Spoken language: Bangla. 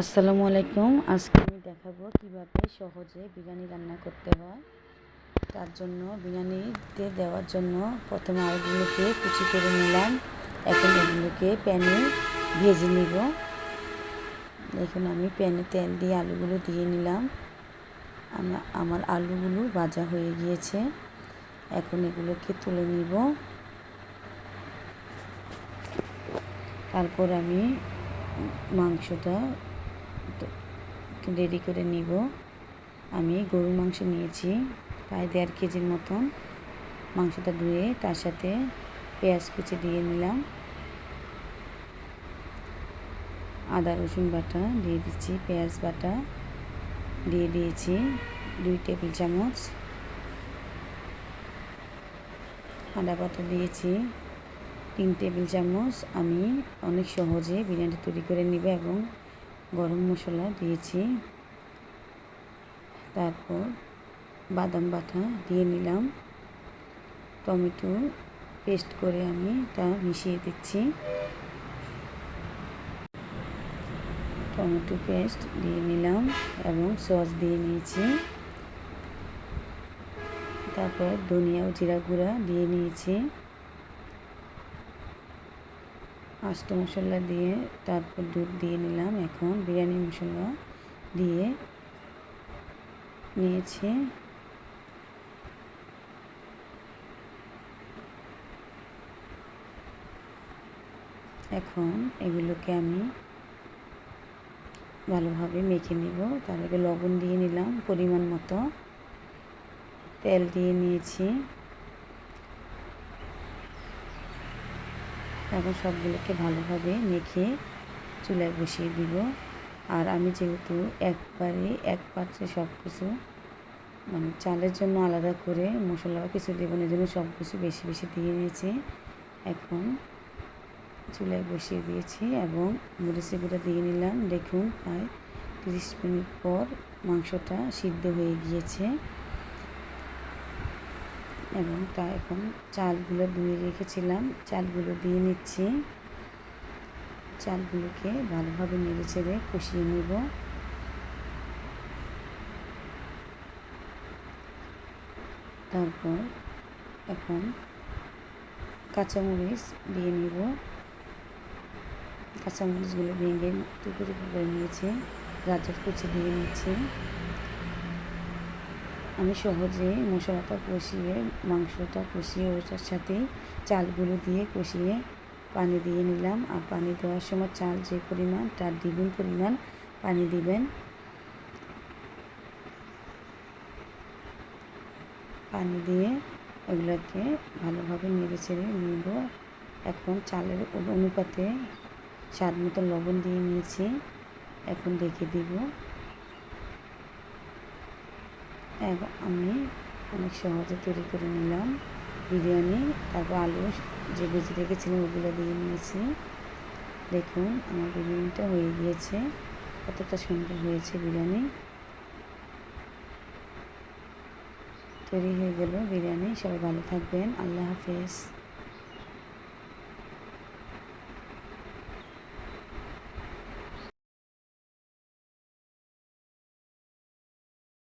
আসসালামু আলাইকুম। আজকে আমি দেখাবো কীভাবে সহজে বিরিয়ানি রান্না করতে হয়। তার জন্য বিরিয়ানিতে দেওয়ার জন্য প্রথমে আলুগুলোকে কুচি করে নিলাম। এখন এগুলোকে প্যানে ভেজে নিব। এখন আমি প্যানে তেল দিয়ে আলুগুলো দিয়ে নিলাম। আমার আলুগুলো ভাজা হয়ে গিয়েছে। এখন এগুলোকে তুলে নিব। তারপর আমি মাংসটা রেডি করে নিব। আমি গরুর মাংস নিয়েছি, প্রায় দেড় কেজির মতন। মাংসটা ধুয়ে তার সাথে পেঁয়াজ কুচি দিয়ে নিলাম। আদা, রসুন বাটা দিয়ে দিচ্ছি, পেঁয়াজ বাটা দিয়ে দিয়েছি, দুই টেবিল চামচ। আদা বাটা দিয়েছি, তিন টেবিল চামচ। আমি অনেক সহজে বিরিয়ানি তৈরি করে নিব এবং গরম মশলা দিয়েছি। তারপর বাদাম বাটা দিয়ে নিলাম। টমেটো পেস্ট করে আমি তা মিশিয়ে দিচ্ছি। টমেটো পেস্ট দিয়ে নিলাম এবং সস দিয়ে নিয়েছি। তারপর ধনিয়া ও জিরা গুঁড়া দিয়ে নিয়েছি। আস্ত মশলা দিয়ে তারপর দুধ দিয়ে নিলাম এখন, বিরিয়ানি মশলা দিয়ে নিয়েছি। এখন এগুলোকে আমি ভালোভাবে মেখে নিব। তার আগে লবণ দিয়ে নিলাম পরিমাণ মতো। তেল দিয়ে নিয়েছি। এখন সবগুলোকে ভালোভাবে মেখে চুলায় বসিয়ে দিব। আর আমি যেহেতু একবারে এক পাত্রে সব কিছু মানে চালের জন্য আলাদা করে মশলা কিছু দেবো না জন্য সব কিছু বেশি বেশি দিয়ে নিয়েছি। এখন চুলায় বসিয়ে দিয়েছি এবং মরিচি দিয়ে নিলাম। দেখুন, প্রায় তিরিশ মিনিট পর মাংসটা সিদ্ধ হয়ে গিয়েছে। এবং তা এখন চালগুলো ধুয়ে রেখেছিলাম। চালগুলো দিয়ে নিচ্ছি। চালগুলোকে ভালোভাবে নেড়ে চেড়ে কষিয়ে নেব। তারপর এখন কাঁচামরিচ দিয়ে নেব। কাঁচামরিচগুলো ভেঙে টুকরো টুকরো করে নিয়েছি। গাজর কুচি দিয়ে নিচ্ছি। আমি সহজে মশলাটা কষিয়ে, মাংসটা কষিয়ে, ওটার সাথে চালগুলো দিয়ে কষিয়ে পানি দিয়ে নিলাম। আর পানি দেওয়ার সময় চাল যে পরিমাণ, তার দ্বিগুণ পরিমাণ পানি দিবেন। পানি দিয়ে ওগুলোকে ভালোভাবে নেড়ে ছেড়ে নিব। এখন চালের অনুপাতে স্বাদ মতো লবণ দিয়ে নিয়েছি। এখন দেখে দিব। আমি অনেক সহজে তৈরি করে নিলাম বিরিয়ানি, তারপর আলু যে ভেজে রেখেছিলাম ওগুলো দিয়ে নিয়েছি। দেখুন, আমার বিরিয়ানিটা হয়ে গিয়েছে। কতটা সুন্দর হয়েছে বিরিয়ানি। তৈরি হয়ে গেল বিরিয়ানি। সবাই ভালো থাকবেন। আল্লাহ হাফেজ।